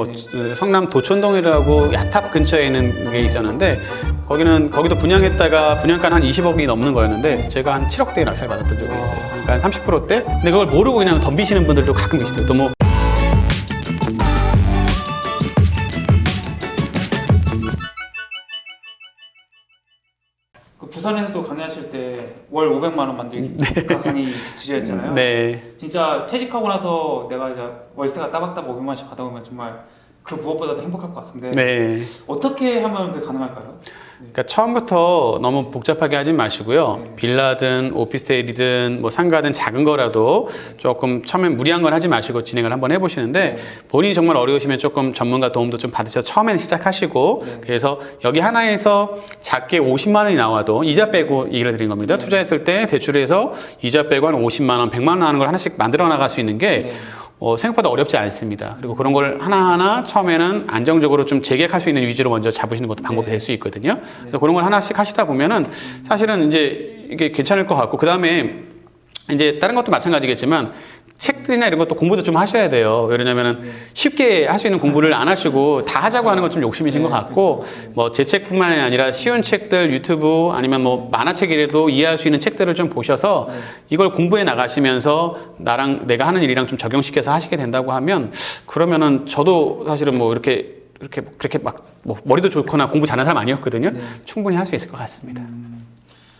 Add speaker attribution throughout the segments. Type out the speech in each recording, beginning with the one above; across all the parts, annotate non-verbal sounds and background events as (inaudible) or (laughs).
Speaker 1: 뭐, 그 성남 도촌동이라고 야탑 근처에 있는 게 있었는데 거기는 거기도 분양했다가 분양가는 한 20억이 넘는 거였는데 제가 한 7억대에 낙찰 받았던 적이 있어요. 그러니까 한 30%대. 근데 그걸 모르고 그냥 덤비시는 분들도 가끔 계시더라고요.
Speaker 2: 그 부산에서도 강의하실 때 월 500만 원 만들기가 강의 주제였잖아요. (laughs)
Speaker 1: 네.
Speaker 2: 진짜 퇴직하고 나서 내가 이제 월세가 따박따박 500만 원씩 받아오면 정말 그 무엇보다도 행복할 것 같은데
Speaker 1: 네.
Speaker 2: 어떻게 하면 그게 가능할까요?
Speaker 1: 그러니까 처음부터 너무 복잡하게 하지 마시고요. 빌라든 오피스텔이든 뭐 상가든 작은 거라도 조금 처음엔 무리한 건 하지 마시고 진행을 한번 해보시는데 본인이 정말 어려우시면 조금 전문가 도움도 좀 받으셔서 처음에는 시작하시고 그래서 여기 하나에서 작게 50만 원이 나와도 이자 빼고 얘기를 드린 겁니다. 투자했을 때 대출해서 이자 빼고 한 50만 원, 100만 원 하는 걸 하나씩 만들어 나갈 수 있는 게 어, 생각보다 어렵지 않습니다. 그리고 그런 걸 하나하나 처음에는 안정적으로 좀 재계획할 수 있는 위주로 먼저 잡으시는 것도 방법이 될 수 있거든요. 그래서 그런 걸 하나씩 하시다 보면은 사실은 이제 이게 괜찮을 것 같고, 그 다음에 이제 다른 것도 마찬가지겠지만 책들이나 이런 것도 공부도 좀 하셔야 돼요. 왜냐면은 쉽게 할 수 있는 공부를 안 하시고 다 하자고 하는 건 좀 욕심이신 것 같고 뭐 제 책뿐만이 아니라 쉬운 책들 유튜브 아니면 뭐 만화책이라도 이해할 수 있는 책들을 좀 보셔서 이걸 공부해 나가시면서 나랑 내가 하는 일이랑 좀 적용시켜서 하시게 된다고 하면 그러면은 저도 사실은 뭐 이렇게 이렇게 뭐 그렇게 막 뭐 머리도 좋거나 공부 잘하는 사람 아니었거든요. 충분히 할 수 있을 것 같습니다.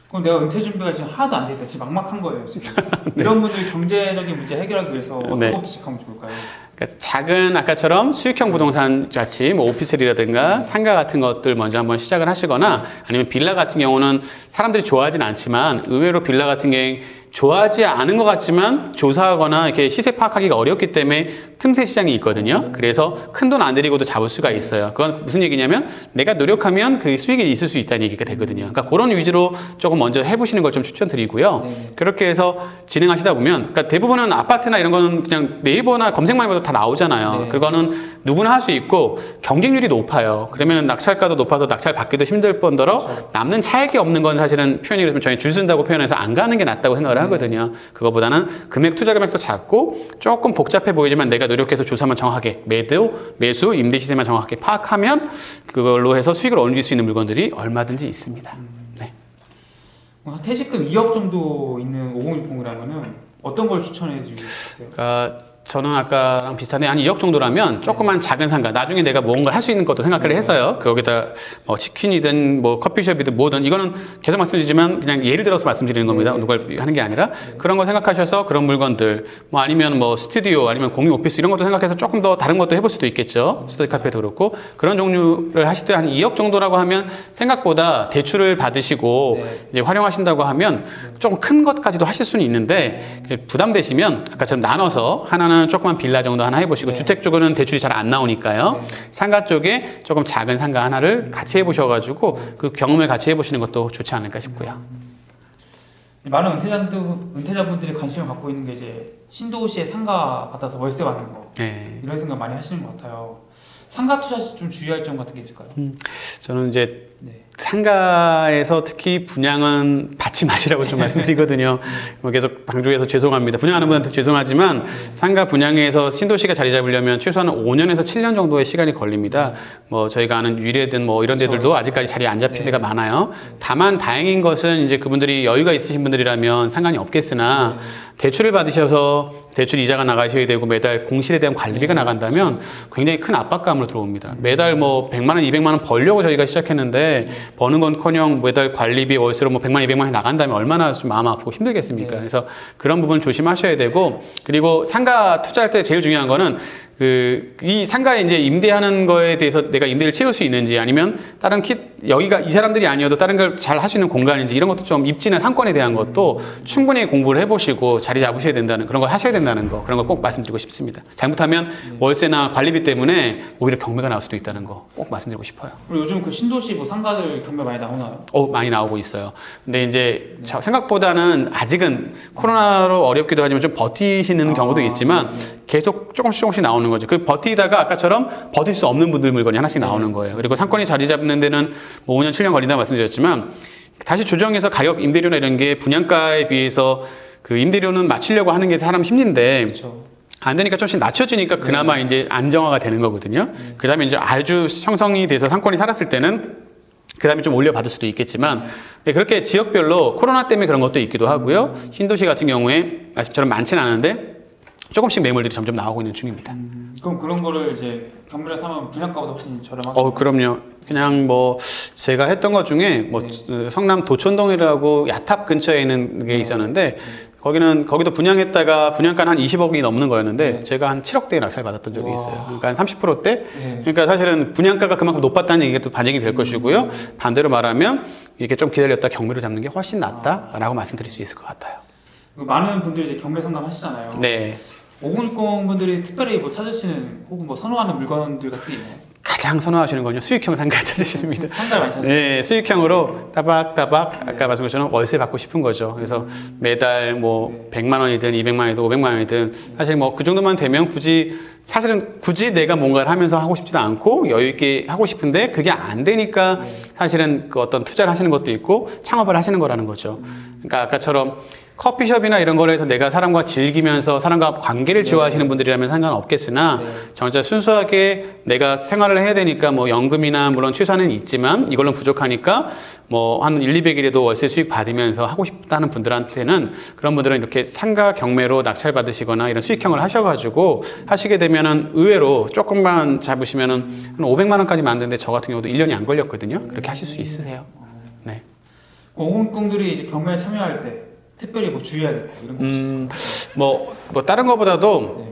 Speaker 2: 그럼 내가 은퇴 준비가 지금 하나도 안 돼 있다. 지금 막막한 거예요. 지금. (laughs) 이런 분들 경제적인 문제 해결하기 위해서 어떤
Speaker 1: 네.
Speaker 2: 것부터 시작하면 좋을까요?
Speaker 1: 그러니까 작은 아까처럼 수익형 부동산 같이 뭐 오피스텔이라든가 상가 같은 것들 먼저 한번 시작을 하시거나 아니면 빌라 같은 경우는 사람들이 좋아하진 않지만 의외로 빌라 같은 경우 좋아하지 않은 것 같지만 조사하거나 이렇게 시세 파악하기가 어렵기 때문에 틈새 시장이 있거든요. 그래서 큰 돈 안 들이고도 잡을 수가 있어요. 그건 무슨 얘기냐면 내가 노력하면 그 수익이 있을 수 있다는 얘기가 되거든요. 그러니까 그런 위주로 조금 먼저 해보시는 걸 좀 추천드리고요. 그렇게 해서 진행하시다 보면 그러니까 대부분은 아파트나 이런 거는 그냥 네이버나 검색만 해봐도 다 나오잖아요.
Speaker 2: 네.
Speaker 1: 그거는 누구나 할 수 있고 경쟁률이 높아요. 그러면 낙찰가도 높아서 낙찰 받기도 힘들 뿐더러 남는 차익이 없는 건 사실은 표현이 그러면 저희 줄 쓴다고 표현해서 안 가는 게 낫다고 생각을 하거든요. 그거보다는 금액 투자 금액도 작고 조금 복잡해 보이지만 내가 노력해서 조사만 정확하게 매도, 매수, 임대 시세만 정확하게 파악하면 그걸로 해서 수익을 얻을 수 있는 물건들이 얼마든지 있습니다. 네.
Speaker 2: 뭐 퇴직금 2억 정도 있는 5060이라면은 어떤 걸 추천해 주세요?
Speaker 1: 그러니까 저는 아까랑 비슷한데 한 2억 정도라면 조그만 작은 상가 나중에 내가 뭔가를 할수 있는 것도 생각을 해서요. 거기다 뭐 치킨이든 뭐 커피숍이든 뭐든 이거는 계속 말씀드리지만 그냥 예를 들어서 말씀드리는 겁니다. 누가 하는 게 아니라. 그런 거 생각하셔서 그런 물건들 뭐 아니면 뭐 스튜디오 아니면 공유 오피스 이런 것도 생각해서 조금 더 다른 것도 해볼 수도 있겠죠. 스터디 카페도 그렇고. 그런 종류를 하실 때 한 2억 정도라고 하면 생각보다 대출을 받으시고
Speaker 2: 네.
Speaker 1: 이제 활용하신다고 하면 조금 큰 것까지도 하실 수는 있는데 부담되시면 아까처럼 나눠서 하나는 조그만 빌라 정도 하나 해보시고
Speaker 2: 네.
Speaker 1: 주택 쪽은 대출이 잘 안 나오니까요.
Speaker 2: 네.
Speaker 1: 상가 쪽에 조금 작은 상가 하나를 같이 해보셔가지고 그 경험을 같이 해보시는 것도 좋지 않을까 싶고요.
Speaker 2: 많은 은퇴자들, 은퇴자분들이 관심을 갖고 있는 게 이제 신도시에 상가 받아서 월세 받는 거
Speaker 1: 네.
Speaker 2: 이런 생각 많이 하시는 것 같아요. 상가 투자 시좀 주의할 점 같은 게 있을까요?
Speaker 1: 저는 이제
Speaker 2: 네.
Speaker 1: 상가에서 특히 분양은 받지 마시라고 좀 (laughs) 말씀드리거든요. 뭐 계속 방조해서 죄송합니다. 분양하는 분한테 죄송하지만 상가 분양에서 신도시가 자리 잡으려면 최소한 5년에서 7년 정도의 시간이 걸립니다. 뭐 저희가 아는 유래든 뭐 이런 데들도 아직까지 자리 안 잡힌
Speaker 2: 네.
Speaker 1: 데가 많아요. 다만 다행인 것은 이제 그분들이 여유가 있으신 분들이라면 상관이 없겠으나 대출을 받으셔서 대출 이자가 나가셔야 되고 매달 공실에 대한 관리비가 나간다면 굉장히 큰 압박감 으로 들어옵니다. 매달 뭐 100만 원, 200만 원 벌려고 저희가 시작했는데 버는 건커녕 매달 관리비 월세로 뭐 100만, 200만 원이 나간다면 얼마나 좀 마음 아프고 힘들겠습니까?
Speaker 2: 네.
Speaker 1: 그래서 그런 부분 조심하셔야 되고 그리고 상가 투자할 때 제일 중요한 거는 그 이 상가에 이제 임대하는 거에 대해서 내가 임대를 채울 수 있는지 아니면 다른 키 여기가 이 사람들이 아니어도 다른 걸 잘 할 수 있는 공간인지 이런 것도 좀 입지나 상권에 대한 것도 충분히 공부를 해보시고 자리 잡으셔야 된다는 그런 걸 하셔야 된다는 거 그런 걸 꼭 말씀드리고 싶습니다. 잘못하면 월세나 관리비 때문에 오히려 경매가 나올 수도 있다는 거 꼭 말씀드리고 싶어요.
Speaker 2: 그리고 요즘 그 신도시 뭐 상가들 경매 많이 나오나요?
Speaker 1: 어, 많이 나오고 있어요. 근데 이제 저 생각보다는 아직은 코로나로 어렵기도 하지만 좀 버티시는
Speaker 2: 아,
Speaker 1: 경우도 있지만
Speaker 2: 네.
Speaker 1: 계속 조금씩 조금씩 나오는 거죠. 그 버티다가 아까처럼 버틸 수 없는 분들 물건이 하나씩 나오는 거예요. 그리고 상권이 자리 잡는 데는 뭐 5년, 7년 걸린다 말씀드렸지만 다시 조정해서 가격 임대료나 이런 게 분양가에 비해서 그 임대료는 맞추려고 하는 게 사람 심리인데
Speaker 2: 그렇죠.
Speaker 1: 안 되니까 조금씩 낮춰지니까 그나마 이제 안정화가 되는 거거든요. 그다음에 이제 아주 형성이 돼서 상권이 살았을 때는 그 다음에 좀 올려받을 수도 있겠지만 네, 그렇게 지역별로 코로나 때문에 그런 것도 있기도 하고요. 신도시 같은 경우에 말씀처럼 많지는 않은데 조금씩 매물들이 점점 나오고 있는 중입니다.
Speaker 2: 음, 그럼 그런 거를 이제 경매를 사면 분양가보다 훨씬 저렴하게.
Speaker 1: 어, 그럼요. 그냥 뭐 제가 했던 것 중에 뭐
Speaker 2: 네.
Speaker 1: 어, 성남 도촌동이라고 야탑 근처에 있는 게 있었는데 거기는 거기도 분양했다가 분양가는 한 20억이 넘는 거였는데
Speaker 2: 네.
Speaker 1: 제가 한 7억 대에 낙찰 받았던 적이
Speaker 2: 와.
Speaker 1: 있어요. 그러니까 한 30%대.
Speaker 2: 네.
Speaker 1: 그러니까 사실은 분양가가 그만큼 높았다는 얘기가 또 반영이 될 것이고요. 반대로 말하면 이렇게 좀 기다렸다 경매로 잡는 게 훨씬 낫다라고 말씀드릴 수 있을 것 같아요.
Speaker 2: 그 많은 분들이 이제 경매 상담 하시잖아요.
Speaker 1: 네.
Speaker 2: 5060 분들이 특별히 뭐 찾으시는 혹은 뭐 선호하는 물건들 같은 게 있나요?
Speaker 1: 가장 선호하시는 건요 수익형 상가 찾으십니다.
Speaker 2: 찾으세요?
Speaker 1: 네, 수익형으로 따박따박 아까 말씀하신 것처럼 월세 받고 싶은 거죠. 그래서 매달 뭐 100만 원이든 200만 원이든 500만 원이든 사실 뭐 그 정도만 되면 굳이 사실은 굳이 내가 뭔가를 하면서 하고 싶지도 않고 여유 있게 하고 싶은데 그게 안 되니까 사실은 그 어떤 투자를 하시는 것도 있고 창업을 하시는 거라는 거죠. 그러니까 아까처럼 커피숍이나 이런 거를 해서 내가 사람과 즐기면서 사람과 관계를 지어하시는 분들이라면 상관없겠으나 진짜 순수하게 내가 생활을 해야 되니까 뭐 연금이나 물론 최소한은 있지만 이걸로 부족하니까 뭐 한 1, 200일에도 월세 수익 받으면서 하고 싶다는 분들한테는 그런 분들은 이렇게 상가 경매로 낙찰 받으시거나 이런 수익형을 하셔가지고 하시게 되면은 의외로 조금만 잡으시면은 한 500만 원까지 만드는데 저 같은 경우도 1년이 안 걸렸거든요. 그렇게 하실 수 있으세요. 네.
Speaker 2: 5060들이 이제 경매에 참여할 때 특별히 뭐 주의해야 될거 이런 거
Speaker 1: 음, 뭐, 뭐 다른 것보다도
Speaker 2: 네.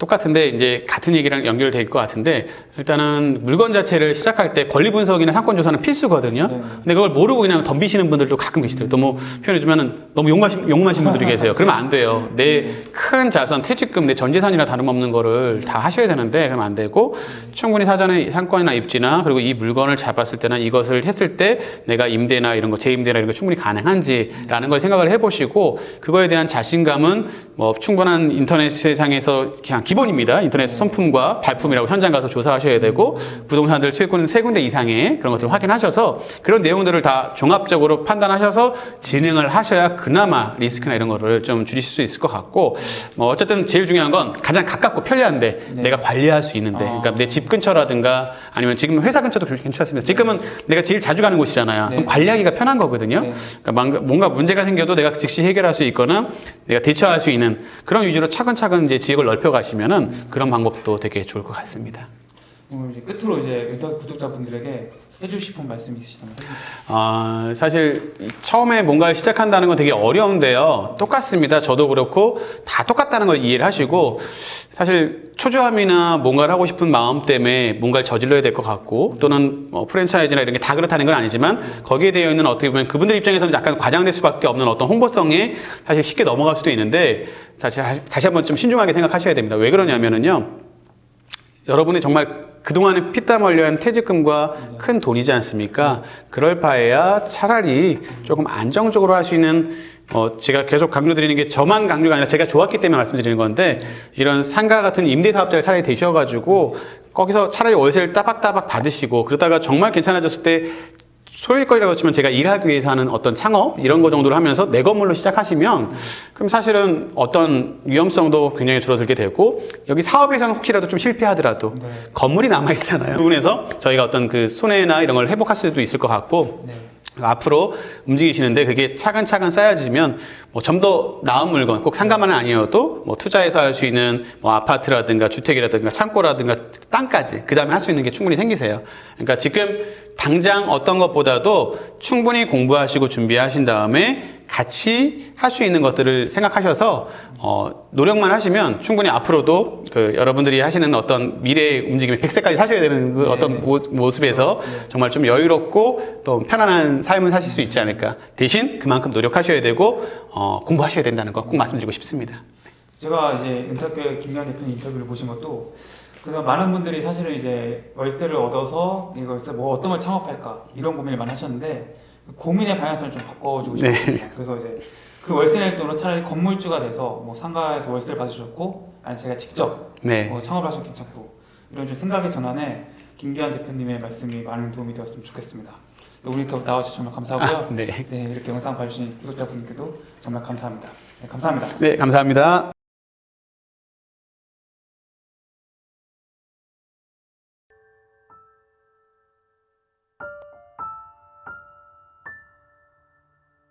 Speaker 1: 똑같은데 이제 같은 얘기랑 연결될 것 같은데 일단은 물건 자체를 시작할 때 권리 분석이나 상권 조사는 필수거든요.
Speaker 2: 네.
Speaker 1: 근데 그걸 모르고 그냥 덤비시는 분들도 가끔 계시더라고요. 너무 표현해 주면은 너무 욕마신 욕마신 분들이 (laughs) 계세요. 그러면 안 돼요. 내 큰 자산, 퇴직금, 내 전 재산이나 다름없는 거를 다 하셔야 되는데 그러면 안 되고 충분히 사전에 상권이나 입지나 그리고 이 물건을 잡았을 때나 이것을 했을 때 내가 임대나 이런 거 재임대나 이런 거 충분히 가능한지라는 걸 생각을 해보시고 그거에 대한 자신감은 뭐 충분한 인터넷 세상에서 그냥 기본입니다. 인터넷 선품과 발품이라고 현장 가서 조사하셔야 되고 부동산들 세 군- 세 군데 이상의 그런 것들을 확인하셔서 그런 내용들을 다 종합적으로 판단하셔서 진행을 하셔야 그나마 리스크나 이런 거를 좀 줄이실 수 있을 것 같고 뭐 어쨌든 제일 중요한 건 가장 가깝고 편리한데
Speaker 2: 네.
Speaker 1: 내가 관리할 수 있는데
Speaker 2: 아.
Speaker 1: 그러니까 내 집 근처라든가 아니면 지금 회사 근처도 괜찮습니다. 지금은 내가 제일 자주 가는 곳이잖아요.
Speaker 2: 네.
Speaker 1: 그럼 관리하기가 편한 거거든요.
Speaker 2: 네.
Speaker 1: 그러니까 뭔가- 뭔가 문제가 생겨도 내가 즉시 해결할 수 있거나 내가 대처할 수 있는 그런 위주로 차근차근 이제 지역을 넓혀 가시면은 그런 방법도 되게 좋을 것 같습니다.
Speaker 2: 오늘 이제 끝으로 이제 의사 구독자분들에게 해주고 싶은 말씀 있으시다면.
Speaker 1: 아, 사실 처음에 뭔가를 시작한다는 건 되게 어려운데요. 똑같습니다. 저도 그렇고 다 똑같다는 걸 이해를 하시고 사실 초조함이나 뭔가를 하고 싶은 마음 때문에 뭔가를 저질러야 될 것 같고 또는 뭐 프랜차이즈나 이런 게 다 그렇다는 건 아니지만 거기에 되어 있는 어떻게 보면 그분들 입장에서는 약간 과장될 수밖에 없는 어떤 홍보성에 사실 쉽게 넘어갈 수도 있는데 사실 다시 한번 좀 신중하게 생각하셔야 됩니다. 왜 그러냐면은요. 여러분이 정말 그동안에 피땀 흘려한 퇴직금과 큰 돈이지 않습니까? 그럴 바에야 차라리 조금 안정적으로 할 수 있는 어, 제가 계속 강조드리는 게 저만 강조가 아니라 제가 좋았기 때문에 말씀드리는 건데 이런 상가 같은 임대 사업자를 차라리 되셔가지고 거기서 차라리 월세를 따박따박 받으시고 그러다가 정말 괜찮아졌을 때 소일거리라고 치면 제가 일하기 위해서 하는 어떤 창업 이런 거 정도를 하면서 내 건물로 시작하시면 그럼 사실은 어떤 위험성도 굉장히 줄어들게 되고 여기 사업에서는 혹시라도 좀 실패하더라도
Speaker 2: 네.
Speaker 1: 건물이 남아 있잖아요. 그 부분에서 저희가 어떤 그 손해나 이런 걸 회복할 수도 있을 것 같고
Speaker 2: 네.
Speaker 1: 앞으로 움직이시는데 그게 차근차근 쌓여지면 뭐 좀 더 나은 물건 꼭 상가만은 아니어도 뭐 투자해서 할 수 있는 뭐 아파트라든가 주택이라든가 창고라든가 땅까지 그 다음에 할 수 있는 게 충분히 생기세요. 그러니까 지금 당장 어떤 것보다도 충분히 공부하시고 준비하신 다음에 같이 할 수 있는 것들을 생각하셔서 어, 노력만 하시면 충분히 앞으로도 그 여러분들이 하시는 어떤 미래의 움직임이 100세까지 사셔야 되는 그
Speaker 2: 네.
Speaker 1: 어떤 모, 모습에서 정말 좀 여유롭고 또 편안한 삶을 사실 수 있지 않을까. 대신 그만큼 노력하셔야 되고 어, 공부하셔야 된다는 거 꼭 말씀드리고 싶습니다.
Speaker 2: 제가 이제 은탁교회 김경 대표님 인터뷰를 보신 것도 그래서 많은 분들이 사실은 이제 월세를 얻어서 이거 월세 뭐 어떤 걸 창업할까 이런 고민을 많이 하셨는데 그 고민의 방향성을 좀 바꿔주고
Speaker 1: 네.
Speaker 2: 싶습니다. 그래서 이제 그 월세 낼 돈으로 차라리 건물주가 돼서 뭐 상가에서 월세를 받으셨고 아니 제가 직접
Speaker 1: 네.
Speaker 2: 뭐 창업을 하셔도 괜찮고 이런 좀 생각의 전환에 김기환 대표님의 말씀이 많은 도움이 되었으면 좋겠습니다. 오늘 이렇게 나와주셔서 정말 감사하고요.
Speaker 1: 아, 네.
Speaker 2: 네 이렇게 영상 봐주신 구독자분들께도 정말 감사합니다. 네, 감사합니다.
Speaker 1: 네, 감사합니다.